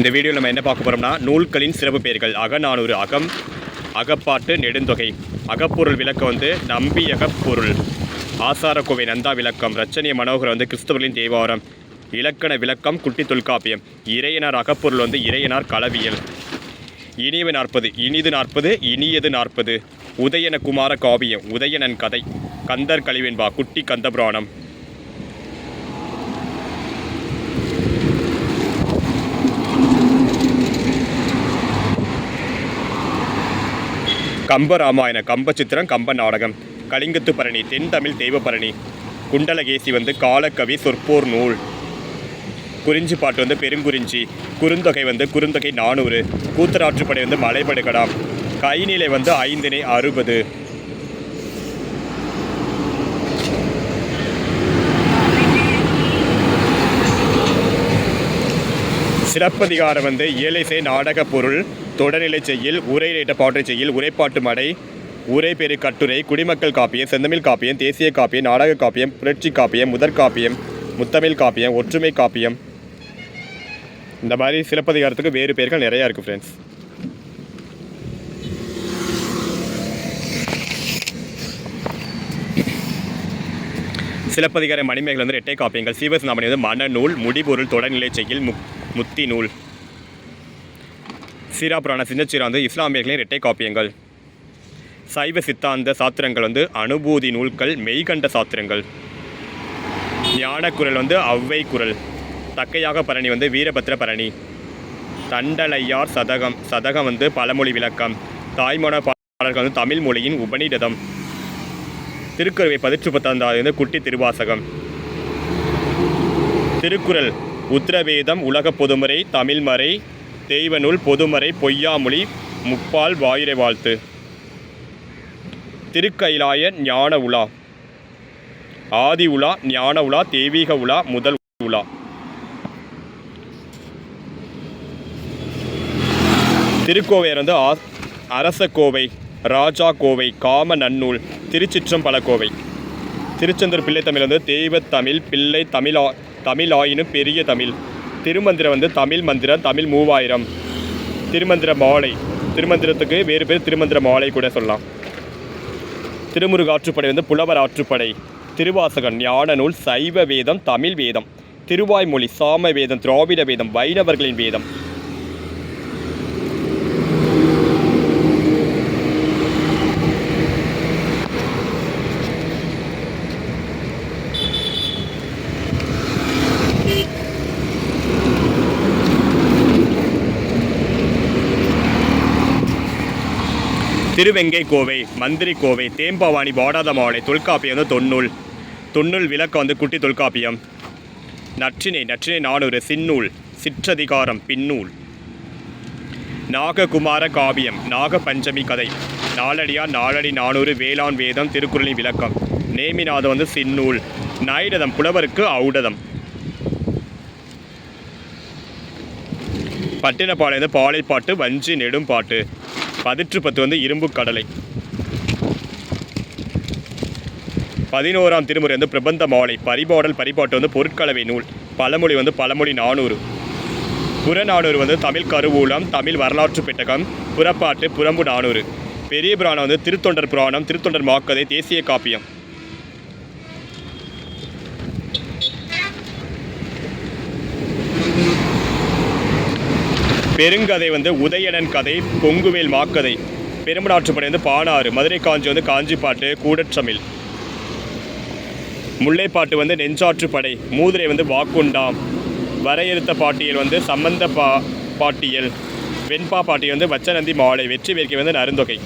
இந்த வீடியோவில் நம்ம என்ன பார்க்க போகிறோம்னா நூல்களின் சிறப்பு பெயர்கள். அகநானூறு அகம் அகப்பாட்டு நெடுந்தொகை. அகப்பொருள் விளக்கம் வந்து நம்பி அகப்பொருள் ஆசாரக்கோவை நந்தா விளக்கம். ரச்சனிய மனோகர் வந்து கிறிஸ்தவர்களின் தேவாரம். இலக்கண விளக்கம் குட்டி தொல்காப்பியம் இறையனார் அகப்பொருள் வந்து இறையனார் களவியல். இனியவு நாற்பது இனிது நாற்பது இனியது நாற்பது. உதயன குமார காவியம் உதயணன் கதை. கந்தர் கழிவென்பா குட்டி கந்தபுராணம். கம்பராமாயண கம்ப சித்திரம் கம்ப நாடகம் கலிங்கத்து பரணி தென் தமிழ் தெய்வப்பரணி குண்டலகேசி வந்து காலக்கவி சொற்போர் நூல். குறிஞ்சி பாட்டு வந்து பெருங்குறிஞ்சி குறுந்தொகை வந்து குறுந்தொகை நானூறு கூத்தராற்றுப்படை வந்து மலைபடுகடாம் கைநிலை வந்து ஐந்தினை அறுபது. சிறப்பதிகாரம் வந்து ஏழைசை நாடக பொருள் தொடர்நிலை செய்யில் உரையிட்ட பாட்டு செய்யில் உரைப்பாட்டு மடை உரை பெரு கட்டுரை குடிமக்கள் காப்பியம் செந்தமிழ் காப்பியம் தேசிய காப்பியம் நாடக காப்பியம் புரட்சி காப்பியம் முதற் காப்பியம் முத்தமிழ் காப்பியம் ஒற்றுமை காப்பியம். இந்த மாதிரி சிலப்பதிகாரத்துக்கு வேறு பேர்கள் நிறையா இருக்குது ஃப்ரெண்ட்ஸ் சிலப்பதிகார மணிமேகலை வந்து இரட்டை காப்பியங்கள் சீவசநாமணி வந்து மனநூல் முடிபொருள் தொடர்நிலை செய்யில் முக் முத்தி நூல் சீராபுராண சின்னச்சீரா வந்து இஸ்லாமியர்களின் இரட்டை காப்பியங்கள். சைவ சித்தாந்த சாத்திரங்கள் வந்து அனுபூதி நூல்கள் மெய்கண்ட சாத்திரங்கள். ஞானக்குரல் வந்து அவ்வை குரல் தக்கையாக பரணி வந்து வீரபத்ர பரணி. தண்டலையார் சதகம். சதகம் வந்து பழமொழி விளக்கம். தாய்மான பாடல்கள் வந்து தமிழ் மொழியின் உபநிடதம். திருக்குறவை பதிற்று பத்தாந்தாவது வந்து குட்டி திருவாசகம். திருக்குறள் உத்திரவேதம் உலக பொதுமுறை தமிழ்மறை தெய்வநூல் பொதுமறை பொய்யாமொழி முப்பால் வாயிரை வாழ்த்து. திருக்கைலாய ஞான உலா. ஆதி உலா ஞான உலா தெய்வீக உலா முதல் உலா. திருக்கோவையர் வந்து அரச கோவை ராஜா கோவை காம நன்னூல் திருச்சிற்றம்பல கோவை திருச்செந்தூர் பிள்ளை தமிழ் வந்து தெய்வ தமிழ் பிள்ளை தமிழா தமிழாயினும் பெரிய தமிழ். திருமந்திரம் வந்து தமிழ் மந்திரம் தமிழ் மூவாயிரம். திருமந்திர மாலை. திருமந்திரத்துக்கு வேறு பேர் திருமந்திர மாலை கூட சொல்லலாம். திருமுருக ஆற்றுப்படை வந்து புலவர் ஆற்றுப்படை. திருவாசகன் ஞான நூல் சைவ வேதம் தமிழ் வேதம். திருவாய்மொழி சாம வேதம் திராவிட வேதம் வைணவர்களின் வேதம். திருவெங்கை கோவை மந்திரி கோவை தேம்பவாணி பாடாதமாவளை தொல்காப்பியம் வந்து தொன்னூல். தொன்னூல் விளக்கம் வந்து குட்டி தொல்காப்பியம். நற்றினை நற்றினை நானூறு சின்னூல் சிற்றதிகாரம் பின்னூல். நாககுமார காவியம் நாக பஞ்சமி கதை. நாளடியா நாலடி நானூறு வேளாண் வேதம் திருக்குறளின் விளக்கம். நேமிநாதம் வந்து சின்னூல். நாயிரதம் புலவருக்கு ஔடதம். பட்டினப்பாளையம் வந்து பாலைப்பாட்டு வஞ்சி நெடும் பாட்டு பதிற்று பத்து வந்து இரும்பு கடலை. பதினோராம் திருமுறை வந்து பிரபந்த மாலை. பரிபாடல் பரிபாட்டு வந்து பொருட்கலவை நூல். பழமொழி வந்து பழமொழி நானூறு. புறநானூறு வந்து தமிழ் கருவூலம் தமிழ் வரலாற்று பெட்டகம் புறப்பாட்டு புறம்பு நானூறு. பெரிய புராணம் வந்து திருத்தொண்டர் புராணம் திருத்தொண்டர் மாக்கதை தேசிய காப்பியம். பெருங்கதை வந்து உதயணன் கதை பொங்குவேல் மாக்கதை பெரும்பநாற்றுப்படை வந்து பானாறு மதுரை காஞ்சி வந்து காஞ்சிப்பாட்டு கூடற்றமிழ். முல்லைப்பாட்டு வந்து நெஞ்சாற்றுப்படை மூதுரை வந்து வாக்குண்டாம். வரையறுத்த பாட்டியல் வந்து சம்பந்த பா பாட்டியல். வெண்பா பாட்டியல் வந்து வச்சநந்தி மாலை வெற்றி வேர்க்கை வந்து நருந்தொகை